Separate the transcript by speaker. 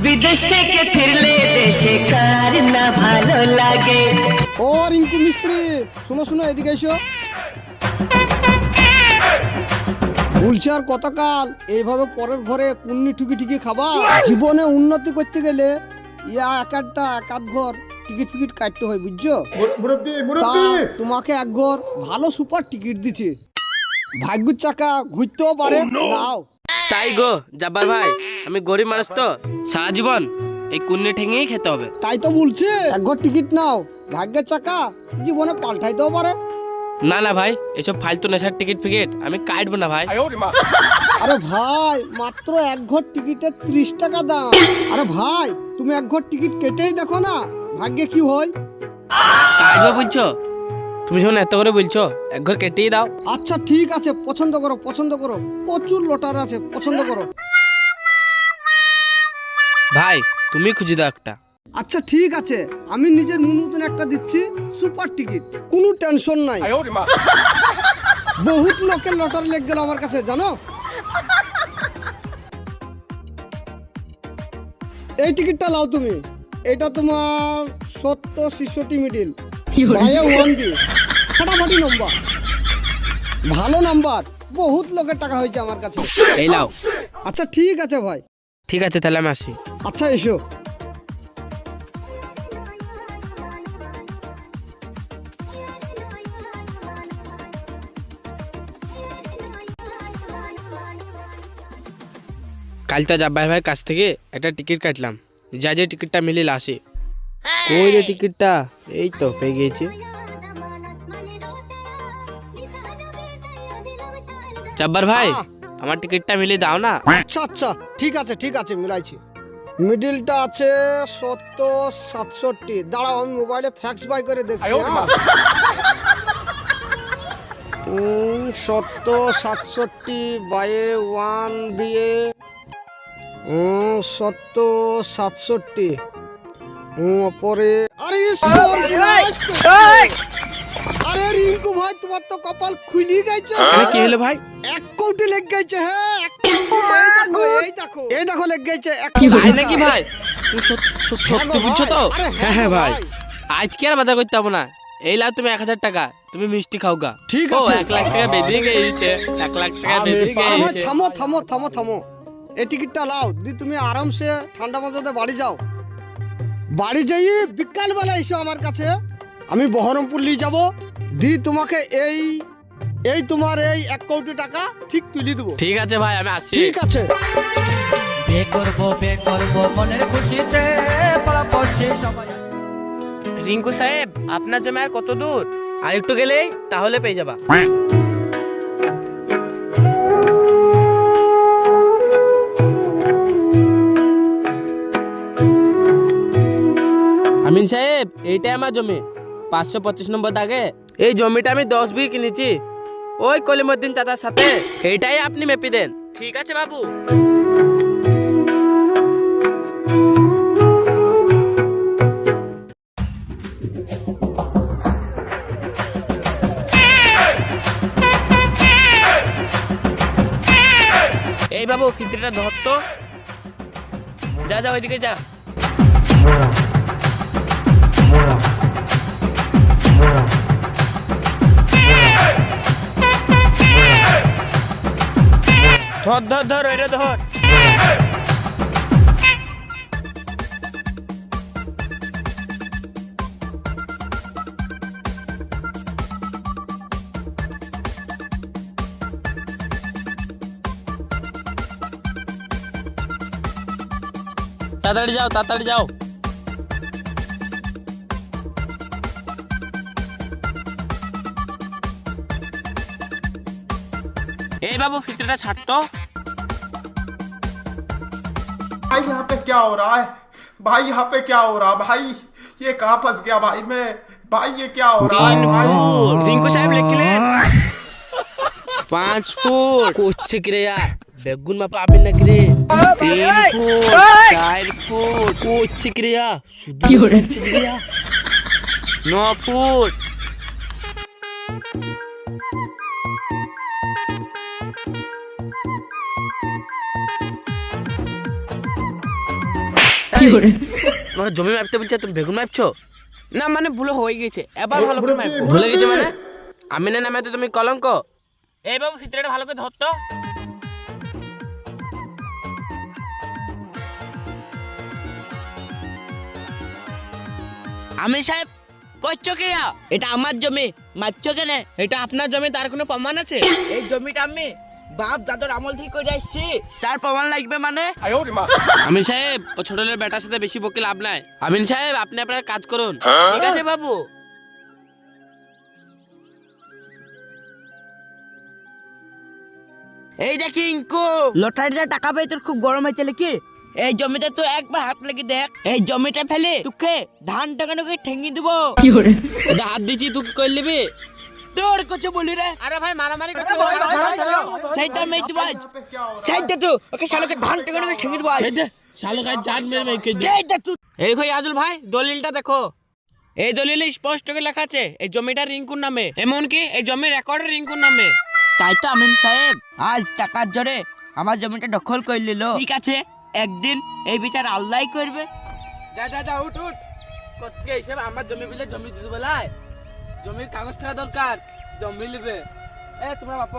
Speaker 1: বিদেশ থেকে ফিরলে দেশে কার না ভালো লাগে?
Speaker 2: ও রিঙ্কু মিস্ত্রি শোনো শোনো এদিকে এসো। কতকাল এইভাবে পরের ঘরে কুন্নি টুকি টুকি খাবা? জীবনে উন্নতি করতে গেলে ইয়া এক একটা এক আধ ঘর টিকিট ফিকিট কাটতে হয় বুঝছ? তা তোমাকে এক ঘর ভালো সুপার টিকিট দিছি। ভাগ্যুর চাকা ঘুরতেও পারে। নাও।
Speaker 3: তাই গো জাব্বার ভাই। আমি গরিব মানুষ তো। সারা জীবন এই কুন্নি ঠেঙেই খেতে হবে।
Speaker 2: তাই তো বলছি এক টিকিট নাও। ভাগ্যের চাকা জীবনে পাল্টাইতেও পারে।
Speaker 3: না না ভাই এসব ফালতু নেশার টিকিট ফিকিট আমি কাটবো না ভাই।
Speaker 2: আরে ভাই মাত্র এক ঘর টিকিটের ত্রিশ টাকা দাম। আরে ভাই তুমি এক ঘর টিকিট কেটেই দেখো না ভাগ্যে কি হয়?
Speaker 3: কাটবো বলছো? তুমি যখন এত করে বলছো এক ঘর কেটেই দাও।
Speaker 2: আচ্ছা ঠিক আছে পছন্দ করো পছন্দ করো। প্রচুর লোটার আছে পছন্দ করো।
Speaker 3: ভাই তুমি খুঁজে দাও একটা।
Speaker 2: আচ্ছা ঠিক আছে। আমি নিজের মন মতন একটা দিচ্ছি সুপার টিকিট। কোনো টেনশন নাই। বহুত লোকের লটারি লেগ গেল আমার কাছে জানো? এই টিকিটটা লাও তুমি। এটা তোমার সত্য শিষ্যটি মিডিল। বাইরে ওয়ান বি। ফাটাফাটি নম্বর। ভালো নাম্বার। বহুত লোকের টাকা হয়েছে আমার কাছে।
Speaker 3: এই লাও
Speaker 2: আচ্ছা ঠিক আছে ভাই।
Speaker 3: ঠিক আছে তাহলে আমি আসি।
Speaker 2: আচ্ছা এসো।
Speaker 3: কাল তো জাব্বার ভাইয়ের কাছ থেকে একটা টিকিট কাটলাম। যা যে টিকিটটা মিলিল আসে। কই রে টিকিটটা? এই তো পেয়ে গিয়েছে। জাব্বার ভাই আমার টিকিটটা মিলিয়ে দাও না।
Speaker 2: আচ্ছা আচ্ছা ঠিক আছে ঠিক আছে মিলাইছি। মিডিলটা আছে সত্তর সাতষট্টি। দাঁড়াও আমি মোবাইলে ফ্যাক্স বাই করে দেখছি হ্যাঁ? সত্তর সাতষট্টি বাই ওয়ান দিয়ে সত্তর সাতষট্টি। ওপরে। আরে আরে রিঙ্কু ভাই তোমার তো কপাল খুলি গেছে
Speaker 3: কি হলো ভাই?
Speaker 2: এক কোটি লেগ গেছে হ্যাঁ? এক এই দেখো এই দেখো। এই লেগ গেছে এক
Speaker 3: তাই নাকি ভাই? তুমি সত- সত-
Speaker 2: হ্যাঁ
Speaker 3: সত্যি বুঝছ তো? হ্যাঁ হ্যাঁ ভাই। আজকে আর বাজার করতে হবে না। এই লাও তুমি এক হাজার টাকা তুমি মিষ্টি খাও গা।
Speaker 2: ঠিক আছে।
Speaker 3: এক লাখ টাকা বেঁধে গিয়েছে এক লাখ টাকা
Speaker 2: আমি
Speaker 3: বেঁধে
Speaker 2: পারব। থামো থামো থামো থামো এই টিকিটটা লাও দি তুমি আরামসে ঠান্ডা মজাতে বাড়ি যাও। বাড়ি যাই বিকাল বেলা এসো আমার কাছে। আমি বহরমপুর নিয়ে যাব। দি তোমাকে এই এই তোমার এই এক কোটি টাকা ঠিক তুলে দেবো।
Speaker 3: ঠিক আছে ভাই আমি আসছি।
Speaker 2: ঠিক আছে।
Speaker 4: করব করব মনের খুশিতে পাড়াপড়শি সবাই।
Speaker 3: রিঙ্কু সাহেব আপনার জমি আর কত দূর? আর একটু গেলেই তাহলে পেয়ে যাবা। আমিন সাহেব এইটাই আমার জমি। পাঁচশো পঁচিশ নম্বর দাগে। এই জমিটা আমি দশ বিঘে কিনেছি। ওই কলিমুদ্দিন চাচার সাথে। এইটাই আপনি মেপে দেন। ঠিক আছে, বাবু। এই বাবু ফিত্রিটা ধর তো। যা যা, ওইদিকে যা। ধর ধর ধর ওইটা ধর। তাড়াতাড়ি যাও তাড়াতাড়ি যাও। এই বাবু ফিত্রিটা ছাড়তো?
Speaker 5: भाई यहाँ पे क्या हो रहा है भाई यहाँ पे क्या हो रहा भाई ये कहाँ फंस गया भाई मैं भाई ये क्या हो रहा
Speaker 3: তিন
Speaker 5: है भाई
Speaker 3: ফুট রিঙ্কু সাহেব লিখলেন পাঁচ ফুট করছে কি রে ইয়ার বেগুন মা পাবেন না কি রে তিন ফুট চার ফুট করছে কি রে ইয়ার শুধু করছে কি রে ইয়ার? ন ফুট তোমাকে জমি মাপতে বলছে তুমি বেগুন মাপছো?
Speaker 6: না মানে ভুল হয়ে গেছে। এবার ভালো করে মাইপ
Speaker 3: ভুলে গেছে মানে? আমিনের নামে তো তুমি কলঙ্ক। এই বাবু ভিতরেটা ভালো করে ধরতো।
Speaker 6: আমি সাহেব করছ কে এটা আমার জমি। মারছো কেন?
Speaker 3: এটা আপনার জমি তার কোনো প্রমাণ আছে?
Speaker 6: এই জমিটা আমি বাপ দাদুর আমল থেকে করে আসছি। তার প্রমাণ লাগবে মানে?
Speaker 3: আমিন সাহেব ও ছোটলের বেটার সাথে বেশি বকে লাভ নাই। আমিন সাহেব আপনি আপনার কাজ করুন। ঠিক আছে বাবু।
Speaker 6: এই দেখি ইঙ্কু লটারিতে টাকা পেয়ে তোর খুব গরম হয়েছে কি এই জমিটা তো একবার হাত লাগিয়ে দেখ। এই জমিটা ফেলে তোকে ধান টাকানোকে ঠেঙ্গি দেবো।
Speaker 3: এটা হাত দিচ্ছি তুই কই নিবি
Speaker 6: তোর কিছু বলি রে?
Speaker 3: আরে ভাই মারামারি করছ
Speaker 6: বাজ। তো ওকে শালোকে ধান টাকানোকে ঠেঙ্গি দেবো আজ।
Speaker 3: শালো গায়ে জান মেরে মেরে
Speaker 6: তুই
Speaker 3: এই কই আজুল ভাই দলিলটা দেখো। এই দলিলে স্পষ্ট করে লেখা আছে এই জমিটা রিঙ্কুর নামে। এমনকি এই জমির রেকর্ড রিঙ্কুর নামে।
Speaker 6: তাই তো আমিন সাহেব আজ টাকার জোরে আমার জমিটা দখল করে নিল। ঠিক আছে একদিন এই বিচার আল্লাহ করবে।
Speaker 3: যা যা যা উঠ উঠ। কতকে হিসেবে আমার জমি বিলে জমি দিতে বলায়? জমির কাগজ থাকা দরকার। জমি লিবে এ তোমরা বাপ